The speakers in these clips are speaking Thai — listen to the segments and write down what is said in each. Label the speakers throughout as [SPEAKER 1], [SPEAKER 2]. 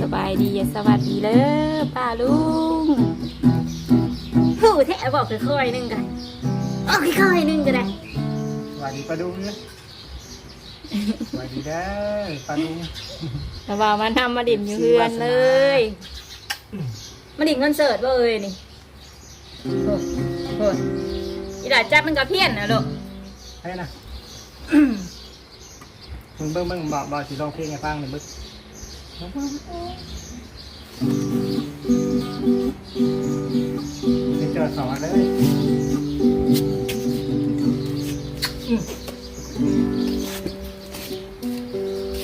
[SPEAKER 1] สบายดีสวัสดีเลยป้าลุงผู้แท้บอกค่อยๆนึงกันโอ้ค่อยๆนึงก็ได้
[SPEAKER 2] สวัสดีปลาดุงเนี่ยสวัสดีเด้อปลาดุง
[SPEAKER 1] แต่ว่ามันทำมาดิ่มอยู่เพื่อนเลย มาดิ่มคอนเสิร์ตบ่เอ้ยนี่โอ้โหอีหลาจับมันกับเพี้ยนนะลูก
[SPEAKER 2] ให้นะ มึงเบิ้งเบิ้งบอกบอกสิร้องเพลงให้ฟังหน่อยเบิ้งไปเจอสอนเลยอืม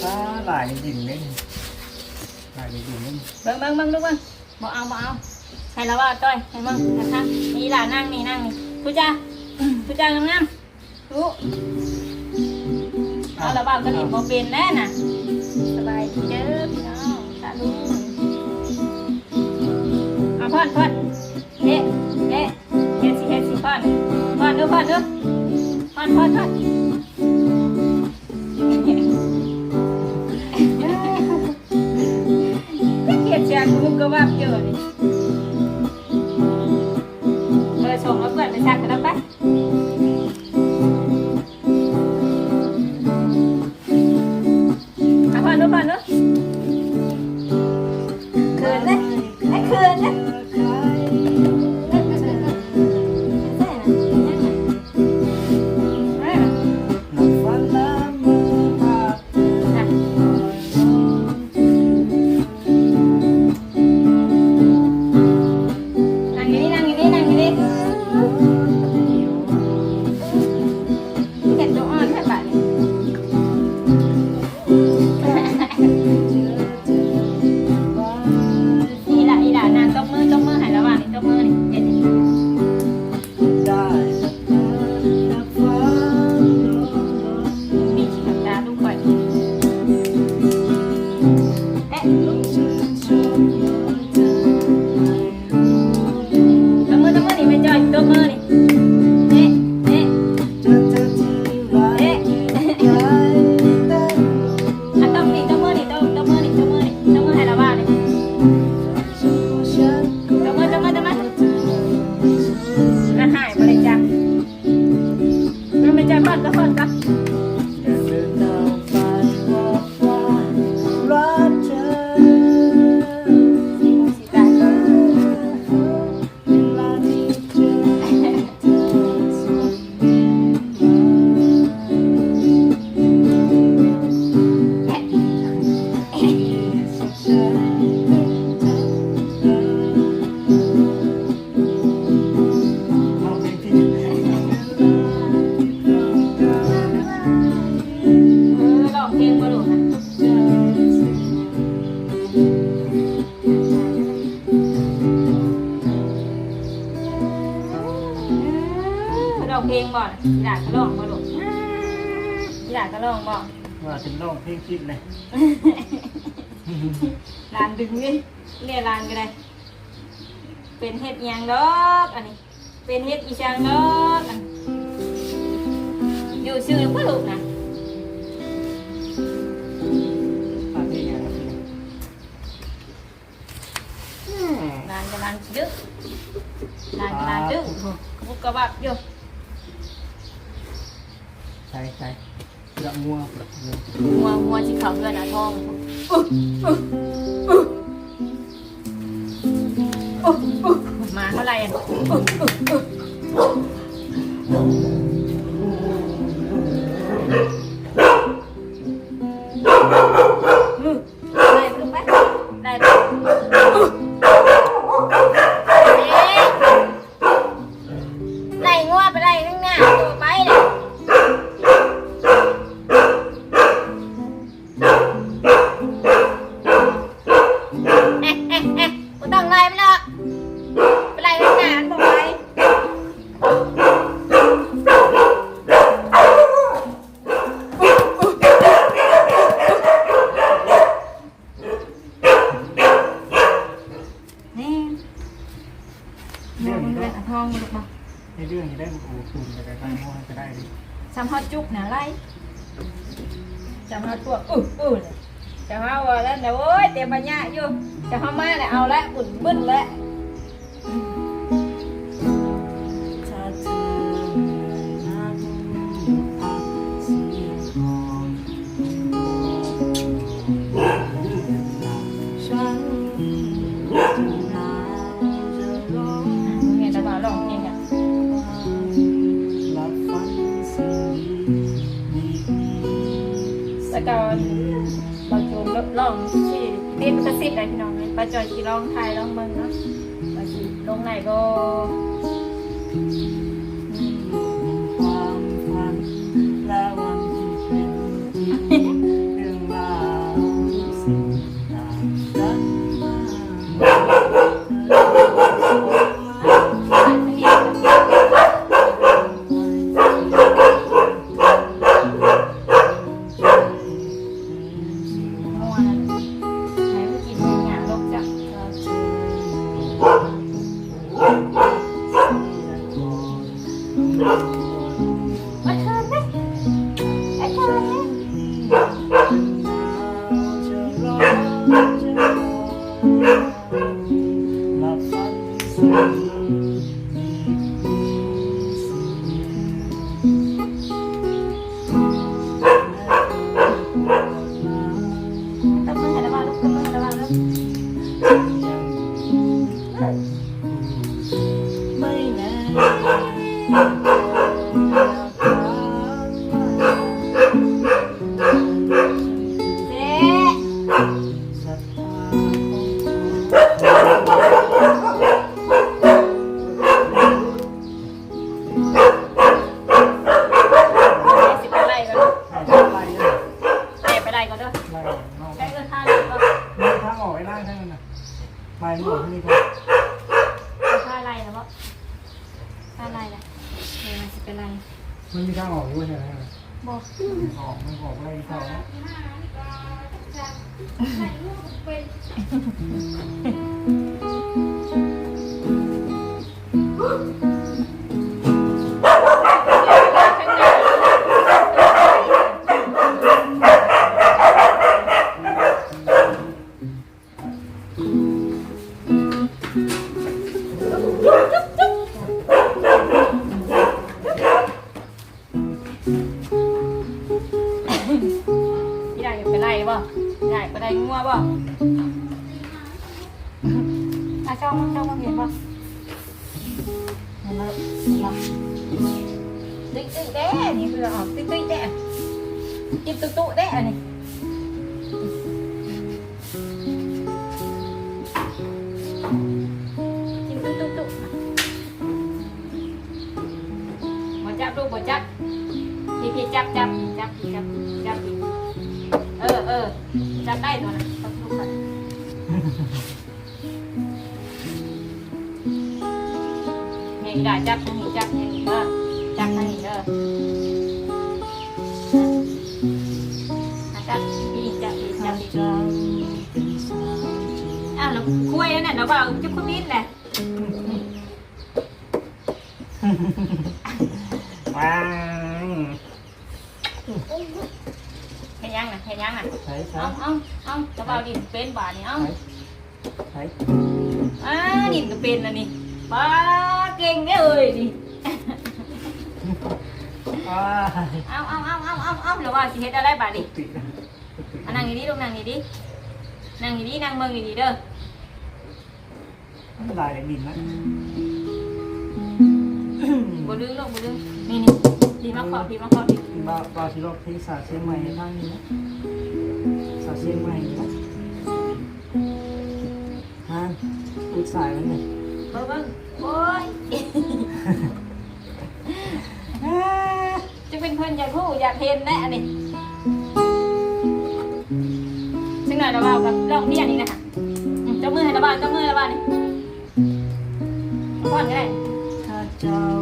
[SPEAKER 2] อ่าหลายยินเล่นหลายยินเล่น
[SPEAKER 1] เบิ่งเบิ่งเบิ่งลูกเบิ่งบ่เอาบ่เอาให้แล้วว่าต้อยให้เบิ่งนะคะนี่หลานั่งนี่นั่งนี่ผู้จ้าผู้จ้างามๆรู้ เอาล้วบ้างก็ดิ่มบ่เป็นแน่น่ะ สบายดีเด้อพี่น้องตาลุงเอาพ่อนพ่อนเอ๊ะเอ๊ะเฮ็ดสิเฮ็ดสิพ่อนพ่อนดูพ่อนดูพ่อนพ่อนพ่อนเกียดเชียงมุกก็ว่าเยอะนี่เออส่งแล้วเปิดไปซักกันแล้วไป องเพ
[SPEAKER 2] ลง
[SPEAKER 1] บ่อนอยากก็ลองมาดูอยากก็ลองบ่
[SPEAKER 2] ว่าถึงร้องเพลงคิดเลย
[SPEAKER 1] ลานดึงนี่เรียกลานก็ได้ เป็นเฮ็ดอีหยังดอกอันนี้ เป็นเฮ็ดอีช่างดอกอันอยู่ชื่อพ่อลูกนะ
[SPEAKER 2] ฝากเพลงอะไรครับพี่อืม
[SPEAKER 1] ลานก็ลานดื้อลานก็ลานดื้อบุกกระบับอยู่
[SPEAKER 2] ใช่ใช่เปลือกงัวเปลือกงัว
[SPEAKER 1] งัวงัวที่เขาเพื่อนนะทองมาเท่าไหร่อะ
[SPEAKER 2] คุณไปไปงัวก็ได้ดิ
[SPEAKER 1] จำฮอดจุกนะไล่จำฮอตัวอื้ออื้อเลยจะเฮาว่าแล้วนะโอ้ยเตรียมปัญญาอยู่จะเฮามาเนี่ยเอาละบุ่นบึ้นละ
[SPEAKER 2] ๆ
[SPEAKER 1] แล้วก็บางจูนลองที่เรียนภาษาสิบได้พี่น้องไหมปาจอยที่ลองไทยลองเมื
[SPEAKER 2] อง
[SPEAKER 1] เนาะว่าสิล
[SPEAKER 2] งไหนก็
[SPEAKER 1] พี่ จับจับจับจับจับเออเออจับได้ตัวนั้นต้องลูกก่อนนี่ได้จับทางนี้จับทางนี้เออจับทางนี้เด้ออะจับอีกจับอีกจับอีก
[SPEAKER 2] จำเป็นสาวที่
[SPEAKER 1] อ้าวแล้วคุยแล้วเนี่ยเราก็เอาจุ๊บขมิ้นแหละ
[SPEAKER 2] ว้าง
[SPEAKER 1] เห็น ยังน่ะเห็นยังน่ะ
[SPEAKER 2] ใช้ใช้
[SPEAKER 1] เอาเอาเอาจะเอาดินเป็นบาทนี่เอา
[SPEAKER 2] ใช้
[SPEAKER 1] อ่าดินก็เป็นแล้วนี่ป้าเก่งเด้อเอ้ยนี่
[SPEAKER 2] ว้า
[SPEAKER 1] เอาเอาเอาเอาเอาเอาแล้วว่าสิเฮ็ดอะไรบาดนี่
[SPEAKER 2] ติดนะ
[SPEAKER 1] อันนั่งดีๆลูกนั่งดีๆนั่งดีๆนั่งเมืองดีๆเด้อ
[SPEAKER 2] ลายดินนะ
[SPEAKER 1] บ่ดึงลูกบ่ดึงนี่นี่พีมาขอพีมาขอดิ
[SPEAKER 2] บาบาชิโรที่สาเชียงใหม่ทางนี้นะ สาเชียงใหม่นะฮะอุดสายมันเนี่ย
[SPEAKER 1] เบิ่งเบิ่งโอ้ยจะเป็นคนอยากรู้อยากเห็นแน่อันนี้ซึ่งหน่อยเราเอากับลองเมียนี่นะคะอืมเจ้ามือให้ระบาดเจ้ามือให้ระบาดนี่ก่อนก็ได้
[SPEAKER 2] ถ้าเจ้า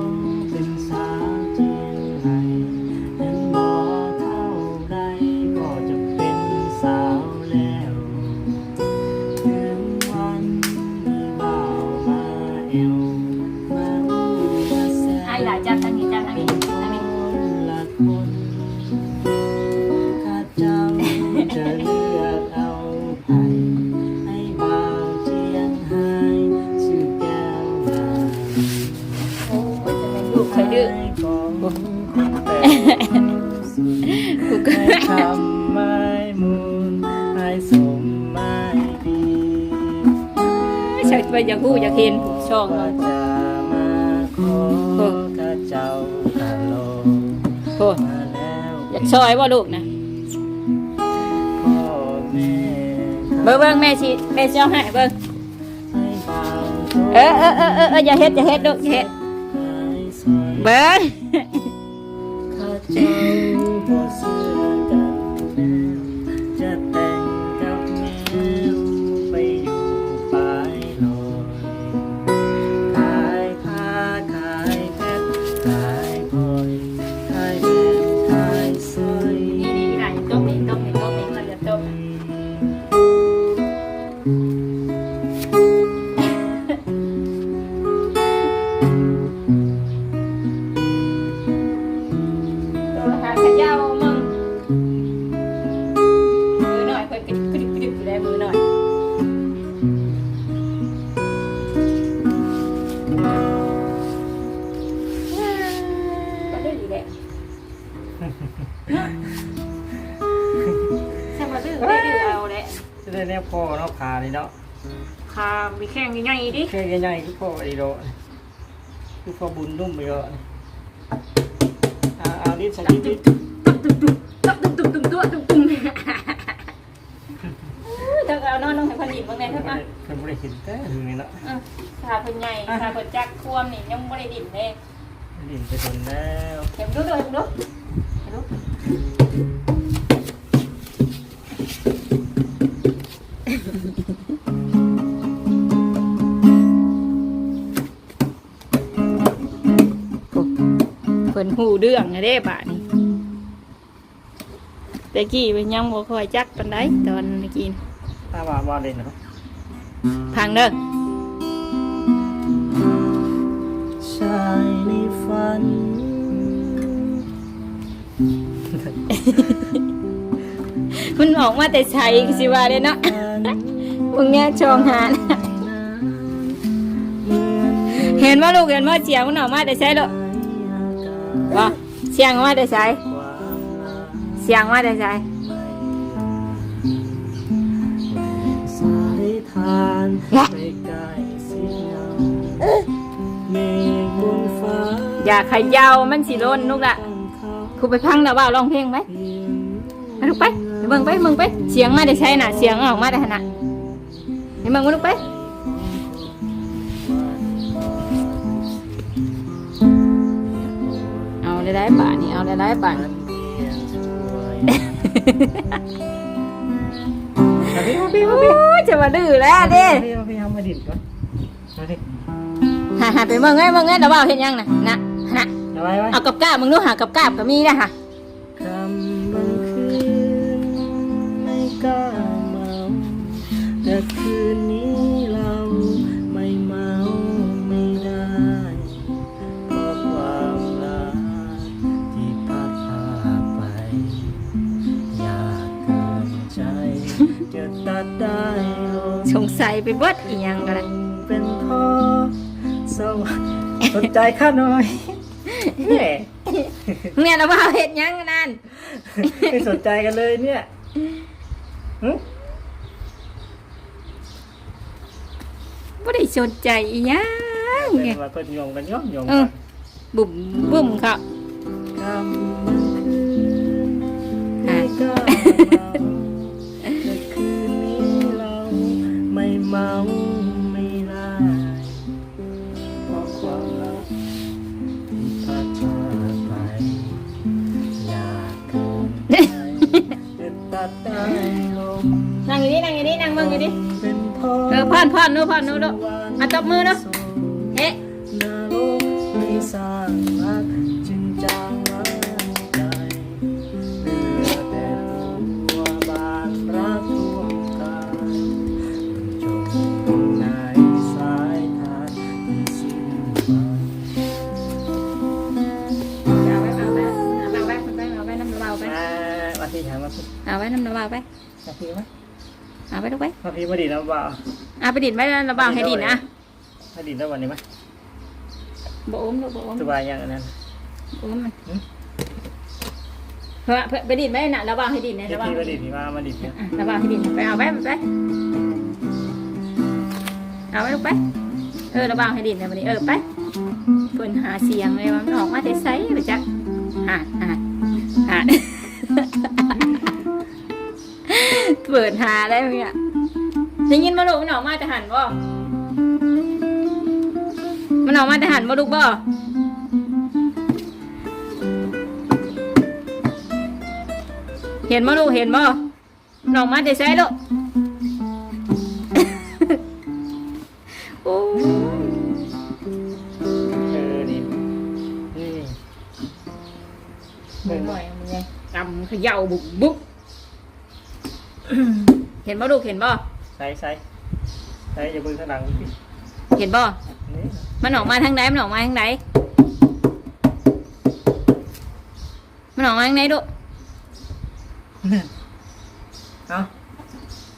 [SPEAKER 1] ช่อง
[SPEAKER 2] ว่า
[SPEAKER 1] เรา
[SPEAKER 2] จะมาขอข้าเจ้าฮัลโหล
[SPEAKER 1] โอ้ย
[SPEAKER 2] มาแล้ว
[SPEAKER 1] อยากซอยบ่ลูกนะ
[SPEAKER 2] พ่อแม่
[SPEAKER 1] เบิ่งเบิ่งแม่สิแม่สิเอาให้เบิ่ง
[SPEAKER 2] ให้เบา
[SPEAKER 1] เออเออเออเออเอออย่าเฮ็ดอย่าเฮ็ดลูกอย่าเฮ็ด
[SPEAKER 2] ให้สวย
[SPEAKER 1] เบิ่ง
[SPEAKER 2] ข้าเจ้า จะได้
[SPEAKER 1] แน
[SPEAKER 2] วพ่อเนาะขานี่เนาะ
[SPEAKER 1] คามีแข้งใหญ่ๆดิ
[SPEAKER 2] แค่ใหญ่ๆคือพ่อไอ้โดคือพ่อบุญนุ่มไปเยอะเอาเอาดิสักนิดดิ
[SPEAKER 1] ตุ๊บตุ๊บตุ๊บตุ๊บตุ๊บตุ๊บตุ๊บตุ๊บเธอเอานอนน้องให้พันดิบบ้างไงเถอะ
[SPEAKER 2] เพิ่
[SPEAKER 1] มา
[SPEAKER 2] นบ่ได้เห็นแต่ถึงนี่เนาะ
[SPEAKER 1] ขาเพิ่นใหญ่ขาเพิ่นจักควมนี่ยังไม่ได้ดิ่นเลย
[SPEAKER 2] ดิ่นไปจนแล้ว
[SPEAKER 1] เห็นดูดูเห็นดูเห็นดู หูเรื่องอะเด้บาดนี้แต่กี้เป็นยังบ่ค่อยจักปานใดตอนเมื่อกี้
[SPEAKER 2] ถ้าว่าว่าเล่นเนาะ
[SPEAKER 1] พังเด้อ
[SPEAKER 2] ชายในฝัน
[SPEAKER 1] มันออกมาแต่ใช้สิว่าเด้เนาะมึงเนี่ยชองหานะเห็นว่าลูกเห็นว่าเสียงมันออกมาแต่ใช้หรอ ว่าเสียงออกมาแต่ใช้เสียงมาแต่ใช้
[SPEAKER 2] สายทานไปไกลสิเงาเมฆบนฟ้า
[SPEAKER 1] อย่าเขยาวมันสิล้นลูกละ
[SPEAKER 2] ตั้งเขา
[SPEAKER 1] ครูไปพังนะว่าร้องเพลงไหม
[SPEAKER 2] เพียง
[SPEAKER 1] ไปลูกไปไปเบิ่งไปเบิ่งไป เสียงมาแต่ใช้น่ะ เสียงออกมาแต่ขนาดไปเบิ่งมาลูกไป ได้ได้บาทนี่เอาได้ได้บาท
[SPEAKER 2] มันเพียงช่วยมาพี่มาพี่มา
[SPEAKER 1] โอ้
[SPEAKER 2] พี่
[SPEAKER 1] ยจะมาดื้อแล้วเด้
[SPEAKER 2] มาพี่มาพี่เอามาดิ่นก่อนมาดิ
[SPEAKER 1] หาหาไปเบิ่งไงเบิ่งไงเราว่าเห็นยังน่ะนะนะ
[SPEAKER 2] เอาไว้ไว้
[SPEAKER 1] เอากับกาบมึงดูหากับกาบก็มีนะฮะ
[SPEAKER 2] คำบางคืนไม่กล้าเมาแต่คืนนี้ ไปเบิ
[SPEAKER 1] ดอีหยังก็ได้
[SPEAKER 2] เป็นพ่อสวรรค์สนใจข้าหน่อยแหม่
[SPEAKER 1] เนี่ยเราว่าเห็นยังนั่น
[SPEAKER 2] ไม่สนใจกันเลยเนี่ยหึ
[SPEAKER 1] บ่ได้สนใจอีหยัง
[SPEAKER 2] เป็
[SPEAKER 1] ไง
[SPEAKER 2] นว่าเพิ่นโยงกันย่อมโยง
[SPEAKER 1] เอ
[SPEAKER 2] กั
[SPEAKER 1] อ นบุ่มบุ่มครับ
[SPEAKER 2] คำมันคืนไม่ก ตัดได้ลง
[SPEAKER 1] นั่งอยู่นี่นั่งอยู่นี่นั่งเบิ่งอยู่นี่
[SPEAKER 2] เป็นพอ
[SPEAKER 1] เออพ่อนพ่อนนู้พ่อนนู้นลูกอะตบมือเนาะเฮ้
[SPEAKER 2] นรกไม่สร้าง ว้
[SPEAKER 1] ลูกไป
[SPEAKER 2] มาพี่มาดีแล้วเปล่า
[SPEAKER 1] เอาไปดินไว้น้ำเราบางให้ดินนะ
[SPEAKER 2] มาดีแล้ววันนี้ไหม
[SPEAKER 1] บ่อมลูกบ่อม
[SPEAKER 2] สบายอย่างนั้น
[SPEAKER 1] บ่อมมันเพื่อเพื่อไปดินไว้น่ะเระวังให้ดินนะ
[SPEAKER 2] พี่
[SPEAKER 1] ระวัง
[SPEAKER 2] พี่มาดีพี่มามาดีเนี่ย
[SPEAKER 1] อะระวังให้ดินไปเอาไว้ไปเอาไปลูกไปเออระบางให้ดินนะวันนี้เออไปเพิ่นหาเสียงเลยว่ามันออกมาแต่ไซไปจักหาดหาดหาด เปิดหาได้ไหมเนี่ยได้ยินมาลูกมันออกมาแต่หันบ่มันออกมาแต่หันบ่ลูกบ่เห็นบ่ลูกเห็นบ่มันออกมาแต่ไซลูกโอ้ย
[SPEAKER 2] เออนี่นี่
[SPEAKER 1] หน่อยหน่อยมันไงกำเขย่าบุกบุก เห็นบ่ลูกเห็นบ่
[SPEAKER 2] ใส่ใส่ใส่อย่าเบิ่งข้างหลังพี่
[SPEAKER 1] เห็นบ่
[SPEAKER 2] นี่
[SPEAKER 1] มันออกมาทางไหนมันออกมาทางไหนมันออกมาทางไหนลูก
[SPEAKER 2] เอา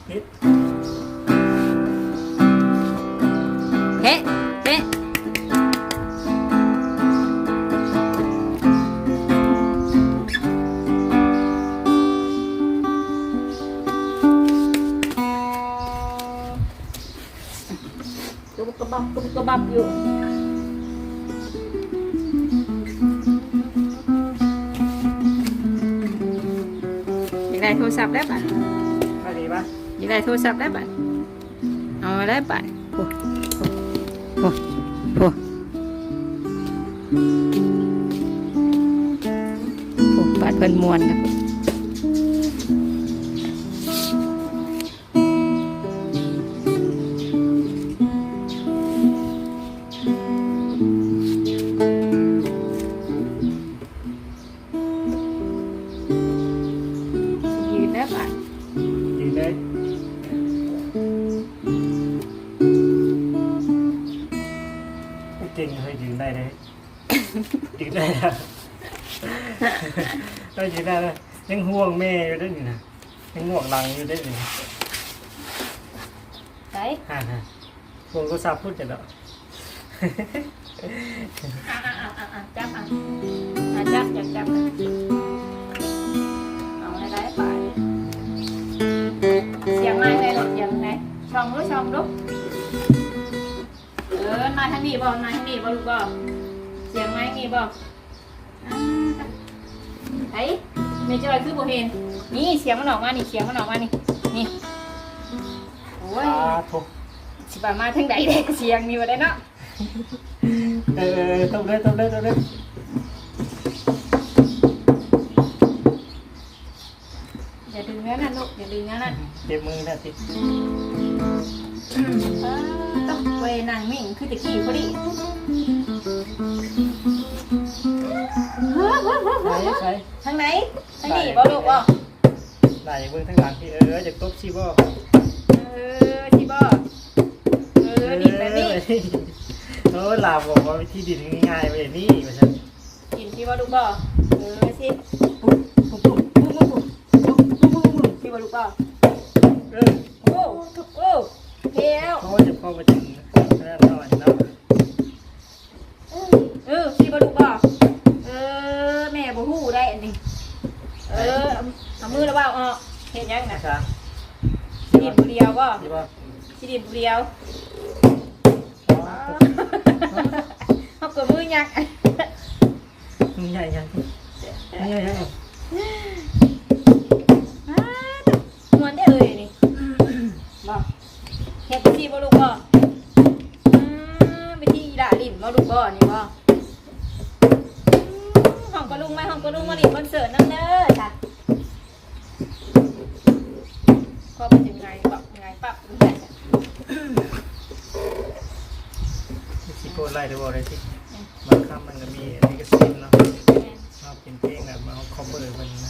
[SPEAKER 2] พิษ
[SPEAKER 1] เฮ้ กกระบับกระบุกกระบับอยู่อยากได้โทรศัพท์แล้วป่ะ
[SPEAKER 2] มาดีปะ
[SPEAKER 1] อยากได้โทรศัพท์แล้วป่ะเอามาแล้วป่ะโอ้โอ้โอ้โอ้ปาดเพิ่นมวนครับยืนแล้วป่ะ bạn. Nhìn đấy cái trình hơi dừng đây? Đấy dừng đây là đây chỉ là những huồng mê rồi đấy nè những ngọn lằng như đấy nè đấy. À, à. huồng có sao phút rồi đó? À, à, à, à, à chắc à, à chắc chắc chắc ช่องรู้ช่องรู้เออมาทางนี้บ่มาทางนี้บ่ลูกบ่เสียงมาทางนี้บ่อะไอ้ไม่จอยคือบ่เห็นนี่เสียงมันออกมานี่เสียงมันออกมานี่นี่โอ้ย
[SPEAKER 2] สาธุ
[SPEAKER 1] สิบามาทางใดเด็กเสียงนี่บ่ได้เนาะ
[SPEAKER 2] เออตบเลยตบเลยตบเลย
[SPEAKER 1] อย่าดึงเนื้อนั่นลูกอย่าดึงเนื้อนั่น
[SPEAKER 2] เจ็บมือนะติ
[SPEAKER 1] เอืต้องไปนางมิ่งคือตะกี้พอดี
[SPEAKER 2] ไปไป
[SPEAKER 1] ทางไหนทางนี่บ่ลูกบ่
[SPEAKER 2] ได้เบิ่งทางหลังพี่เออจะตบชีบ่
[SPEAKER 1] เออชีบ่เออดินแบบนี้
[SPEAKER 2] เออลาบอกว่าที่ดินง่ายๆแบบนี้มาซั่น
[SPEAKER 1] กินชีบ่ลูกบ่เออสิบุ๊บบุ๊บบุ๊บบุ๊บบุ๊บบุ๊บุ๊มบุ๊บชีบ่ลูกบ่
[SPEAKER 2] เออ
[SPEAKER 1] โอ้โอ้เฮียว
[SPEAKER 2] เขาจะพอมาถึงแล้วหน่อยเนาะ
[SPEAKER 1] เออที่บ่ลูกบ่เออแม่บ่ฮู้ได้อันนี้เออเอามือแล้วบ่เอาเฮ็ดยังนะ
[SPEAKER 2] จ้า
[SPEAKER 1] สิดินผู้เดียวบ่
[SPEAKER 2] ดีป่ะ
[SPEAKER 1] สิดินผู้เดียวเขากดมือยัก
[SPEAKER 2] มึงใหญ่ยังใหญ่ยัง
[SPEAKER 1] มวนได้เลยนี่บอกเฮ็ดที่บ่ลูกบ่อืมไปที่ด่าลิ่นบ่ลูกบ่นี่บ่ห้องกระลุงไหมห้องกระลุงมาลิ่นคอนเสิร์ตนั่นเด้อจ้ะก็ไปถึงไงบอกไงปั๊บรู้จักจ้ะ
[SPEAKER 2] สิโกนไล่ได้บ่ได้สิบางคำมันก็มีอันนี้ก็ซินเนาะเราเป็นเพลงแบบมาเอาคอมเบอร์มันนะ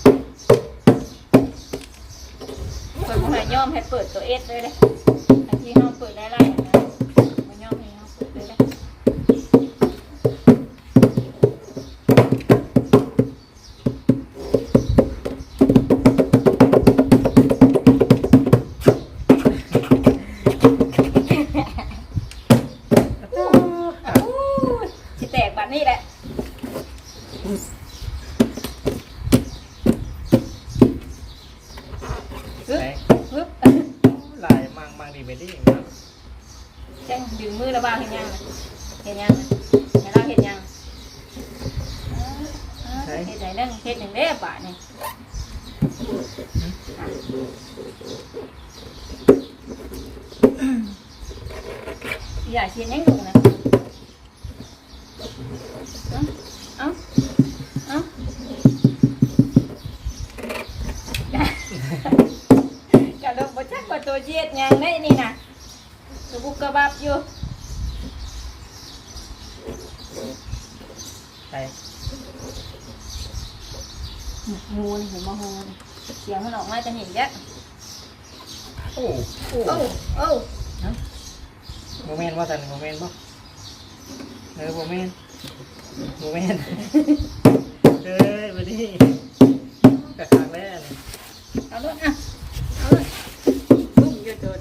[SPEAKER 1] เปิดผู้หาย อมให้เปิดตัวเอสเลยเลยที่ห้องเปิดไล่ๆ อย่าเขียนยังดุนะเอาเอาเอากระโดดบจักว่าตัวเจี๊ยดยังได้นี่นะตัวบุกกระบับอยู่
[SPEAKER 2] ไป
[SPEAKER 1] งูนี่เห็นมางูนี่เสียงมันออกมาจะเห็นเยอะ
[SPEAKER 2] โอ้โอ้
[SPEAKER 1] โอ้โอ้
[SPEAKER 2] โมเมนต์ว่าสันโมเมนต์บ่เออโมเมนต์โมเมนต์เอ้ยมาดิกระคักแล้วนี่
[SPEAKER 1] เอาเลยอะเอาเลยบุ้มอยู่ตัว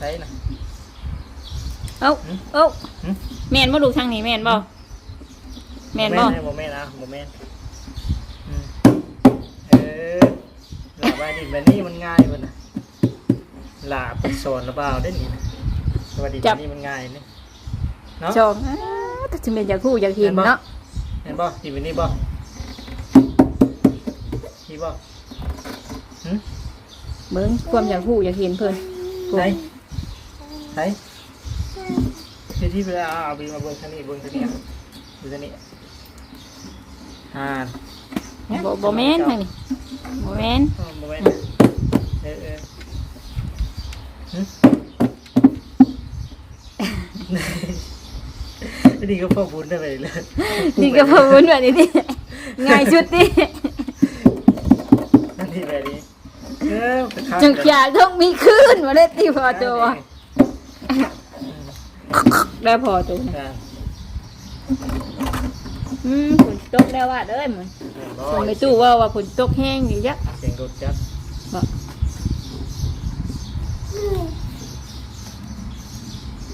[SPEAKER 2] ใช่นะ
[SPEAKER 1] เอ้าเอ้า
[SPEAKER 2] หืม
[SPEAKER 1] แม่นบ่ลูกทางนี้แม่นบ่แม่นบ่
[SPEAKER 2] โมเมนต์นะโมเมนต์อืมเออหลาบไปดิแบบนี้มันง่ายมันนะหลาบโซนหรือเปล่าได้นี่นะสวัสดีแบบนี้มันง่ายนี่เนาะ
[SPEAKER 1] ชมอ่าแต่จะเป็นอยากคู่อยากเห็นเนาะ
[SPEAKER 2] เห็นบ่ดีแบบนี้บ่นี่บ่หืม
[SPEAKER 1] เบิ่งความอยากคู่อยากเห็นเพิ่น
[SPEAKER 2] ไหนไหน ที่ที่เวลาเอาบีมาเบิ้งทางนี้เบิ้งทางนี้อะดูทางนี้อ่า
[SPEAKER 1] บ่บ่แม่นทางนี้บ่แม่น
[SPEAKER 2] อ๋อบ่แม่นเออเออหึอันนี้ก็พ่อบุญได้ไปเลย
[SPEAKER 1] นี่ก็พอวุ้นแบบนี้ดิง่ายชุดดิ
[SPEAKER 2] อันนี้แบบนี้เออไปคัก
[SPEAKER 1] จังอยากต้องมีคืนมาได้ตีพอตัว
[SPEAKER 2] อืม
[SPEAKER 1] ได้พอตัวนะ
[SPEAKER 2] อ่า
[SPEAKER 1] อืมฝนตกแล้วว่าเด้อเหมือน
[SPEAKER 2] เรียบร้อ
[SPEAKER 1] ส่ง
[SPEAKER 2] ย
[SPEAKER 1] ไปตู้ว่าว่าฝนตกแห้งอยู่ยะ
[SPEAKER 2] เสียงรถจัด
[SPEAKER 1] บ่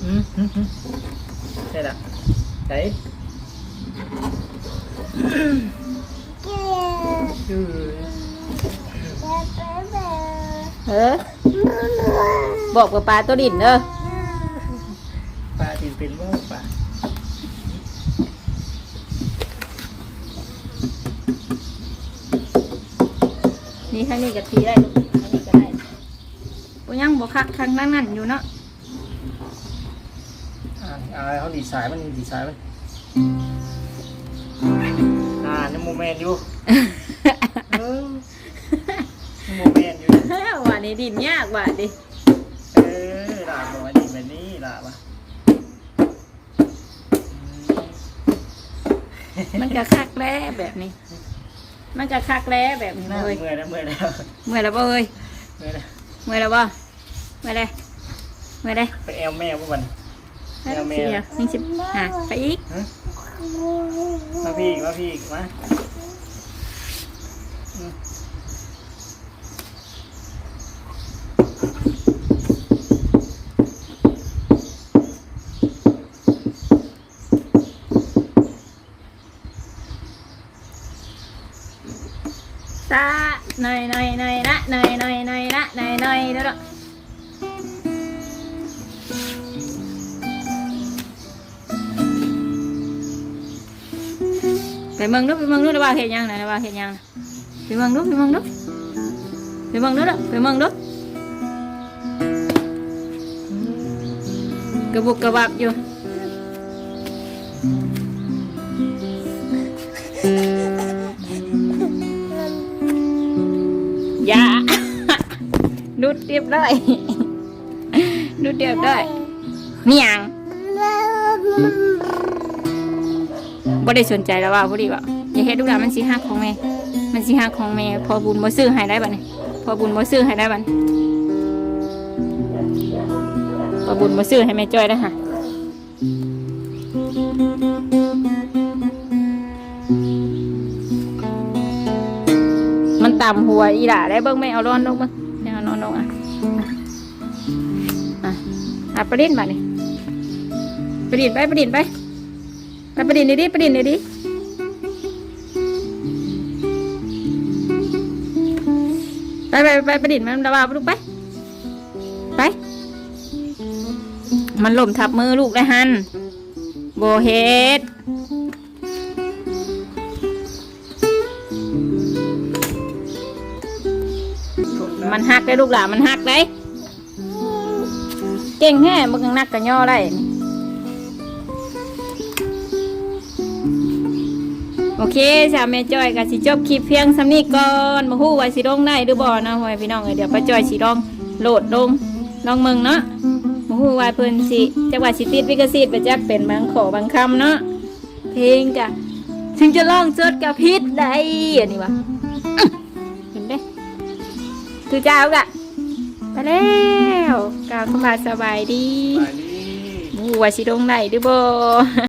[SPEAKER 2] อืมอืมอืมใช่ละใช่ชื่อ
[SPEAKER 1] เออบอกกับปลาตัวดินเด้อ
[SPEAKER 2] ปลาตีน เป็นว่าปลา
[SPEAKER 1] นี่ข้างนี้ก็ตีได้ลูกข้างนี้ก็ได้บ่ยังบ่คักข้างนั้นนั่นอยู่เนาะ
[SPEAKER 2] อ่าเอาเขาดีไซน์มันดีไซน์มันอ่านี่โมเมนต์อยู่เออนี่โมเมนต์อยู่
[SPEAKER 1] ว่านี่ดินยากว่าดิ
[SPEAKER 2] เออลาบมาดีแบบนี้ลาบอะ
[SPEAKER 1] มันก็คักแล้แบบนี้ มันก็คักแล้แบบนี้
[SPEAKER 2] เมื่
[SPEAKER 1] เว้
[SPEAKER 2] อยเมื่อยแล้วเมื่อยแล้ว
[SPEAKER 1] เมื่อยแล้วบ่เอ้ย
[SPEAKER 2] เมื่อยแล้ว
[SPEAKER 1] เมื่อยแล้วบ่เมื่อยเลยเมื่อยเลย
[SPEAKER 2] ไปแอลแม่พวกมัน
[SPEAKER 1] เสี
[SPEAKER 2] เอาแม่
[SPEAKER 1] ยยังสิบหาไปอีก
[SPEAKER 2] ฮะมาพี่อีกมาพี่อีกมาอืม
[SPEAKER 1] ซา หน่อยหน่อยหน่อยละหน่อยหน่อยหน่อยละหน่อยหน่อยเด้อเด้อไปเมื อย่าดุดเรียบร้อยดุดเรียบร้อยนี่ยังบ่ได้สนใจแล้วว่าพอดีว่าอย่าเฮ็ดลูกหลามันสิหักของแม่มันสิหักของแม่พอบุญบ่ซื้อให้ได้บัดนี้พอบุญบ่ซื้อให้ได้บัดนี้พอบุญบ่ซื้อให้แม่จ้อยได้ค่ะ ต่ำหัวอีหล่าได้เบิ่งไม่เอาร้อนลงเบิ่งเดี๋ยวเอานอนลงอะอะอะประดินบัดนี้ประดินไปประดินไปไปประดินดิประดินดิอไปไปไปไปดินมันระบาดลูกไปไป มันล่มทับมือลูกได้หันโบเฮด มันหักได้ลูกหลานมันหักได้เก่งแฮ่มึงนักกันย่อได้โอเคสาวแม่จอยกับสิจบคลิปเพียงสำนี้ก่อนมาฮู้ว่าสิลงได้หรือบ่เนะพ่อแม่พี่น้องเอ้ยเดี๋ยวป้าจอยสิลองโหลดลงลองมืองเนาะมาฮู้ว่าเพิ่นสิจักว่าสิติดวิกสิทธิ์ไปจักเป็นบางขอบางคำเนาะเพลงจ้ะถึงจะลองจดกับพิษได้อันนี้วะ คือเจ้ากะไปแล้วกล่าวเข้ามาสบายดี
[SPEAKER 2] ไปนี่
[SPEAKER 1] มาฮู้ว่าสิลงได้หรือบ่